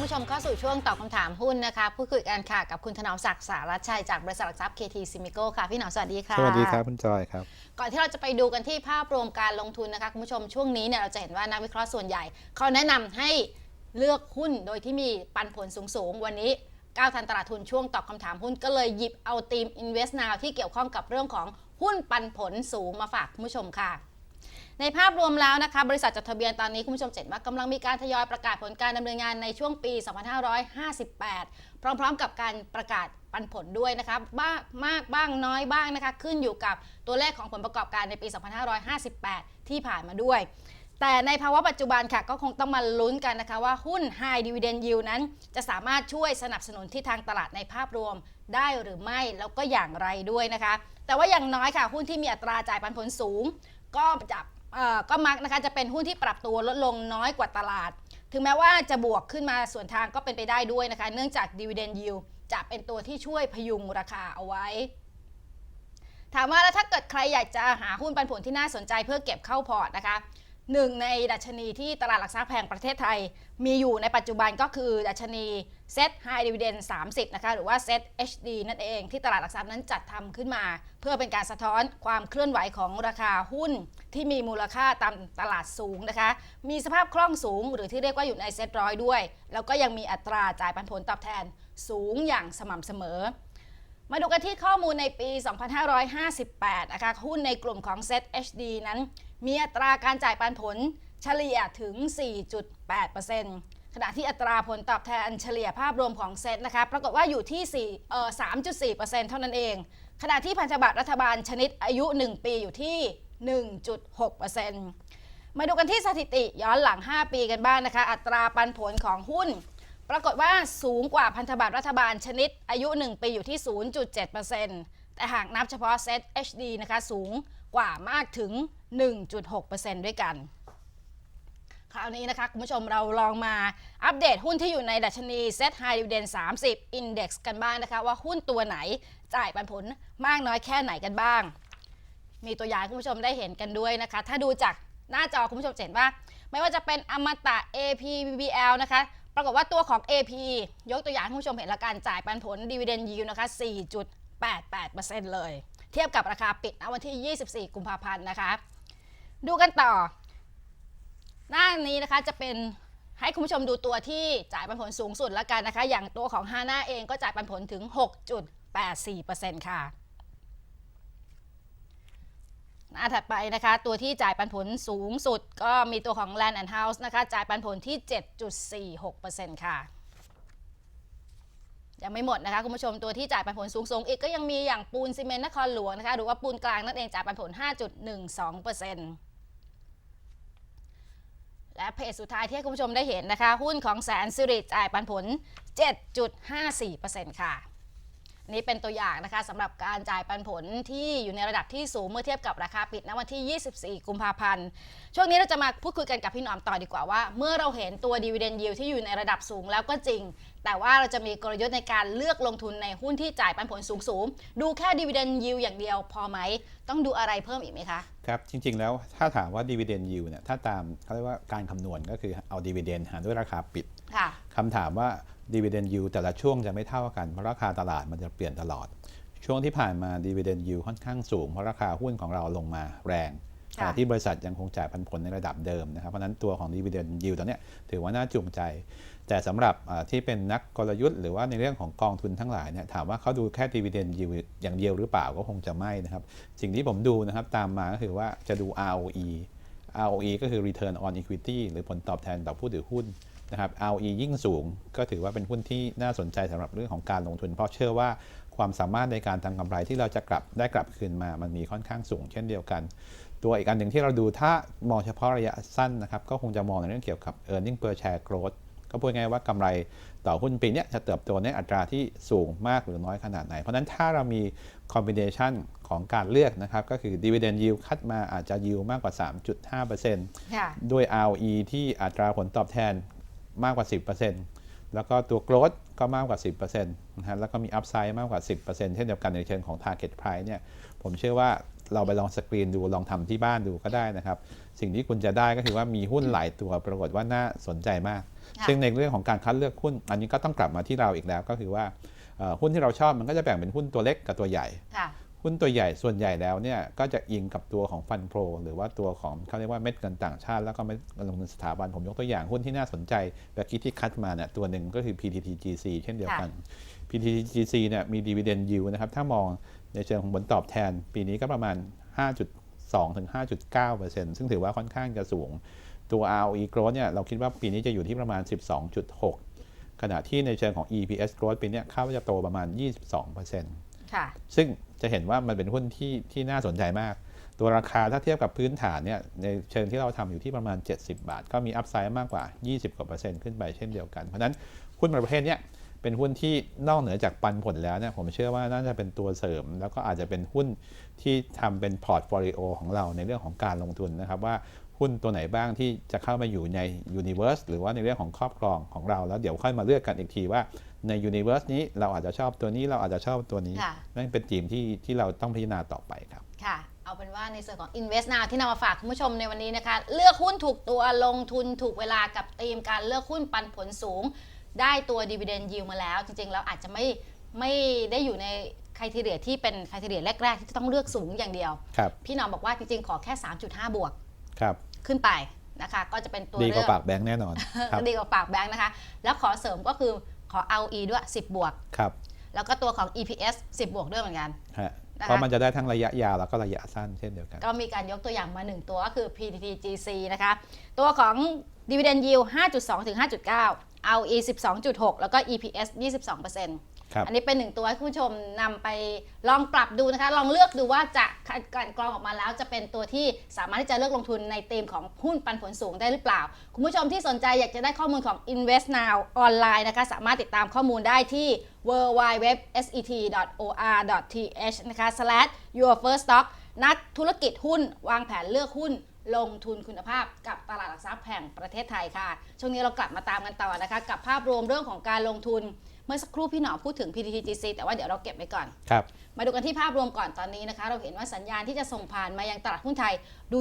คุณผู้ชมเข้าสู่ช่วงตอบคำถามหุ้นนะคะพูดคุยกันค่ะกับคุณถนอมศักดิ์สารัชชัยจากบริษัทหลักทรัพย์ KT s i m i c o ค่ะ พี่หนอมสวัสดีค่ะ สวัสดีครับคุณจอยครับ ก่อนที่เราจะไปดูกันที่ภาพรวมการลงทุนนะคะคุณผู้ชมช่วงนี้เนี่ยเราจะเห็นว่านักวิเคราะห์ส่วนใหญ่ เขาแนะนำให้เลือกหุ้นโดยที่มีปันผลสูงๆวันนี้ก้าวทันตลาดทุนช่วงตอบคำถามหุ้นก็เลยหยิบเอาทีม Invest Now ที่เกี่ยวข้องกับเรื่องของหุ้นปันผลสูงมาฝากคุณผู้ชมค่ะ ในภาพรวมแล้วนะคะบริษัทจดทะเบียนตอนนี้คุณผู้ชมเห็นว่ากำลังมีการทยอยประกาศผลการดำเนินงานในช่วงปี 2558 พร้อมๆ กับการประกาศปันผลด้วยนะคะบ้างมากบ้างน้อยบ้างนะคะขึ้นอยู่กับตัวเลขของผลประกอบการในปี 2558 ที่ผ่านมาด้วย แต่ในภาวะปัจจุบันค่ะก็คงต้องมาลุ้นกันนะคะว่าหุ้น High Dividend Yield นั้น จะสามารถช่วยสนับสนุนที่ทางตลาดในภาพรวมได้หรือไม่แล้วก็อย่างไรด้วยนะคะ แต่ว่าอย่างน้อยค่ะหุ้นที่มีอัตราจ่ายปันผลสูง ก็จะ ก็มักนะคะจะเป็นหุ้นที่ปรับตัวลดลงน้อยกว่าตลาด ถึงแม้ว่าจะบวกขึ้นมาส่วนทางก็เป็นไปได้ด้วยนะคะ เนื่องจากดีเวเดนยิวจะเป็นตัวที่ช่วยพยุงราคาเอาไว้ ถามว่าแล้วถ้าเกิดใครอยากจะหาหุ้นปันผลที่น่าสนใจเพื่อเก็บเข้าพอร์ตนะคะ หนึ่งในดัชนีที่ตลาดหลักทรัพย์แห่งประเทศไทย มีอยู่ในปัจจุบันก็คือดัชนี Set High Dividend 30นะคะหรือว่า Set HD นั่นเองที่ตลาดหลักทรัพย์นั้นจัดทำขึ้นมา เพื่อเป็นการสะท้อนความเคลื่อนไหวของราคาหุ้นที่มีมูลค่าตามตลาดสูงนะคะ มีสภาพคล่องสูงหรือที่เรียกว่าอยู่ในเซ็ตร้อยด้วย แล้วก็ยังมีอัตราจ่ายปันผลตอบแทนสูงอย่างสม่ำเสมอมาดูกันที่ข้อมูลในปี 2558 นะคะ หุ้นในกลุ่มของ Set HD นั้น มีอัตราการจ่ายปันผลเฉลี่ยถึง 4.8%ขณะที่อัตราผลตอบแทนเฉลี่ยภาพรวมของเซ็ตนะคะปรากฏว่าอยู่ที่4เอ่อ3.4%เท่านั้นเอง ขณะที่พันธบัตรรัฐบาลชนิดอายุ 1 ปีอยู่ที่ 1.6%มาดูกันที่สถิติย้อนหลัง 5 ปีกันบ้างนะคะ อัตราปันผลของหุ้น ปรากฏว่าสูงกว่าพันธบัตรรัฐบาลชนิด อายุ 1 ปีอยู่ที่ 0.7%แต่หากนับเฉพาะเซ็ต HD นะคะสูงกว่ามากถึง 1.6%ด้วยกัน คราวนี้นะคะ คุณผู้ชมเราลองมาอัปเดตหุ้นที่อยู่ในดัชนี Set High Dividend 30 Index กันบ้างนะคะ ว่าหุ้นตัวไหนจ่ายปันผลมากน้อยแค่ไหนกันบ้าง มีตัวอย่างคุณผู้ชมได้เห็นกันด้วยนะคะ ถ้าดูจากหน้าจอคุณผู้ชมเห็นว่า ไม่ว่าจะเป็นอมตะ AP BBL นะคะปรากฏว่าตัวของ AP ยกตัวอย่างให้คุณผู้ชมเห็นละการจ่ายปันผล Dividend Yield นะคะ 4.88%เลย เทียบกับราคาปิดณวันที่ 24 กุมภาพันธ์นะคะ ดูกันต่อ หน้านี้นะคะจะเป็นให้คุณผู้ชมดูตัวที่จ่ายปันผลสูงสุดแล้วกันนะคะ อย่างตัวของฮาน่าเองก็จ่ายปันผลถึง 6.84%ค่ะ หน้าถัดไปนะคะ ตัวที่จ่ายปันผลสูงสุด ก็มีตัวของ Land and House นะคะจ่ายปันผลที่ 7.46%ค่ะยังไม่หมดนะคะคุณผู้ชมตัวที่จ่ายปันผลสูงสูงอีกก็ยังมีอย่างปูนซีเมนต์นครหลวงนะคะหรือว่าปูนกลางนั่นเองจ่ายปันผล 5.12% และเพจสุดท้ายที่คุณผู้ชมได้เห็นนะคะ หุ้นของแสนสิริจ่ายปันผล 7.54%ค่ะ นี่เป็นตัวอย่างนะคะสำหรับการจ่ายปันผลที่อยู่ในระดับที่สูงเมื่อเทียบกับราคาปิดณวันที่ 24 กุมภาพันธ์ ช่วงนี้เราจะมาพูดคุยกันกับพี่หนอมต่อดีกว่าว่า เมื่อเราเห็นตัว dividend yield ที่อยู่ในระดับสูงแล้วก็จริง แต่ว่าเราจะมีกลยุทธ์ในการเลือกลงทุนในหุ้นที่จ่ายปันผลสูงๆดูแค่ dividend yield อย่างเดียวพอไหม ต้องดูอะไรเพิ่มอีกไหมคะครับจริง ๆ แล้วถ้าถามว่า dividend yield เนี่ยถ้าตามเขาเรียกว่าการคำนวณก็คือเอา dividend หารด้วยราคาปิดค่ะคำถามว่า dividend yield แต่ละช่วงจะไม่เท่ากัน เพราะราคาตลาดมันจะเปลี่ยนตลอด ช่วงที่ผ่านมา dividend yield ค่อนข้างสูง เพราะราคาหุ้นของเราลงมาแรงค่ะขณะที่บริษัทยังคงจ่ายปันผลในระดับเดิมนะครับเพราะฉะนั้นตัวของ dividend yield ตอนเนี้ยถือว่าน่าจูงใจ แต่สำหรับอ่าที่เป็นนักกลยุทธ์หรือว่าในเรื่องของกองทุนทั้งหลายเนี่ยถามว่าเขาดูแค่ dividend yield อย่างเดียวหรือเปล่าก็คงจะไม่นะครับ สิ่งที่ผมดูนะครับตามมาก็คือว่าจะดู ROE ROE ก็คือ return on equity หรือผลตอบแทนต่อผู้ถือหุ้น นะครับ ROE ยิ่งสูง ก็ถือว่าเป็นหุ้นที่น่าสนใจสำหรับเรื่องของการลงทุน เพราะเชื่อว่าความสามารถในการทำกำไรที่เราจะกลับได้กลับคืนมา มันมีค่อนข้างสูงเช่นเดียวกัน ตัวอีกอันหนึ่งที่เราดูถ้ามองเฉพาะระยะสั้นนะครับ ก็คงจะมองในเรื่องเกี่ยวกับ earning per share growth ก็พูดง่ายๆว่ากำไรต่อหุ้นปีเนี้ยจะเติบโตในอัตราที่สูงมากหรือน้อยขนาดไหน เพราะฉะนั้นถ้าเรามี combination ของการเลือกนะครับ ก็คือ dividend yield คัดมาอาจจะ yield มากกว่า 3.5%ค่ะด้วย ROE ที่อัตราผลตอบแทน มากกว่า 10%แล้วก็ตัว growth ก็มากกว่า 10%นะฮะแล้วก็มี upside มากกว่า 10%เช่นเดียวกันในเชิงของ target price เนี่ยผมเชื่อว่าเราไปลองสกรีนดูลองทำที่บ้านดูก็ได้นะครับ สิ่งที่คุณจะได้ก็คือว่ามีหุ้นหลายตัวปรากฏว่าน่าสนใจมากค่ะซึ่งในเรื่องของการคัดเลือกหุ้น อันนี้ก็ต้องกลับมาที่เราอีกแล้วก็คือว่าเอ่อหุ้นที่เราชอบมันก็จะแบ่งเป็นหุ้นตัวเล็กกับตัวใหญ่ค่ะ หุ้นตัวใหญ่ส่วนใหญ่แล้วเนี่ยก็จะอิงกับตัวของฟันโปรหรือว่าตัวของเขาเรียกว่าเม็ดเงินต่างชาติ แล้วก็เม็ดเงินลงทุนสถาบันผมยกตัวอย่างหุ้นที่น่าสนใจแบบกี้ที่คัดมาเนี่ยตัวหนึ่งก็คือ PTTGC เช่นเดียวกัน PTTGC เนี่ยมี dividend yield นะครับถ้ามองในเชิงของผลตอบแทน ปีนี้ก็ประมาณ 5.2ถึง5.9%ซึ่งถือว่าค่อนข้างจะสูง ตัว ROE growth เนี่ยเราคิดว่าปีนี้จะอยู่ที่ประมาณ 12.6 ขณะที่ในเชิงของ EPS growth ปีเนี้ยคาดว่าจะโตประมาณ 22%ค่ะซึ่ง จะเห็นว่ามันเป็นหุ้นที่ที่น่าสนใจมาก ตัวราคาถ้าเทียบกับพื้นฐานเนี่ยในเชิงที่เราทำอยู่ที่ประมาณ 70 บาท ก็มีอัพไซด์มากกว่า 20 กว่าเปอร์เซ็นต์ขึ้นไปเช่นเดียวกัน เพราะนั้นหุ้นประเภทเนี้ยเป็นหุ้นที่นอกเหนือจากปันผลแล้วเนี่ยผมเชื่อว่าน่าจะเป็นตัวเสริม แล้วก็อาจจะเป็นหุ้นที่ทำเป็นพอร์ตโฟลิโอของเราในเรื่องของการลงทุนนะครับว่า หุ้นตัวไหนบ้างที่จะเข้ามาอยู่ใน Universe หรือว่าในเรื่องของครอบครองของเราแล้วเดี๋ยวค่อยมาเลือกกันอีกทีว่าใน Universe นี้เราอาจจะชอบตัวนี้เราอาจจะชอบตัวนี้ค่ะนั่นเป็นทีมที่ที่เราต้องพิจารณาต่อไปครับค่ะเอาเป็นว่าในส่วนของ Invest Now ที่นำมาฝากคุณผู้ชมในวันนี้นะคะ เลือกหุ้นถูกตัวลงทุนถูกเวลากับธีมการเลือกหุ้นปันผลสูง ได้ตัว Dividend Yield มาแล้ว จริงๆ แล้วอาจจะไม่ไม่ได้อยู่ในคุณทีเรียที่เป็นคุณทีเรียแรก ๆ ที่ต้องเลือกสูงอย่างเดียวครับพี่หนอมบอกว่าจริงๆ ขอแค่ 3.5 บวก ครับ ขึ้นไปนะคะ ก็จะเป็นตัวดีกเลืว่าอก ปากแบงค์แน่นอน ครับดีกว่าปากแบงค์นะคะ แล้วขอเสริมก็คือขอ ROE ด้วย 10 บวก ครับแล้วก็ตัวของ EPS 10 บวกด้วยเหมือนกัน ฮะนะคะ เพราะมันจะได้ทั้งระยะยาวแล้วก็ระยะสั้นเช่นเดียวกัน ก็มีการยกตัวอย่างมา 1 ตัวก็คือ PTTGC นะคะ ตัวของ Dividend Yield 5.2 ถึง 5.9 ROE 12.6 แล้วก็ EPS 22% ครับอันนี้เป็นหนึ่งตัวให้คุณผู้ชมนำไปลองปรับดูนะคะ ลองเลือกดูว่าจะกลั่นกรองออกมาแล้ว จะเป็นตัวที่สามารถที่จะเลือกลงทุนในธีมของหุ้นปันผลสูงได้หรือเปล่า คุณผู้ชมที่สนใจอยากจะได้ข้อมูลของ Invest Now ออนไลน์นะคะ สามารถติดตามข้อมูลได้ที่ www.set.or.th นะคะ slash your first stock นักธุรกิจหุ้นวางแผนเลือกหุ้นลงทุนคุณภาพกับตลาดหลักทรัพย์แห่งประเทศไทยค่ะ ช่วงนี้เรากลับมาตามกันต่อนะคะ กับภาพรวมเรื่องของการลงทุน มื่อสักครู่พี่หนอพูดถึง PTTGC แต่ว่าเดี๋ยวเราเก็บไว้ก่อน ครับ มาดูกันที่ภาพรวมก่อนตอนนี้นะคะ เราเห็นว่าสัญญาณที่จะส่งผ่านมายังตลาดหุ้นไทยดู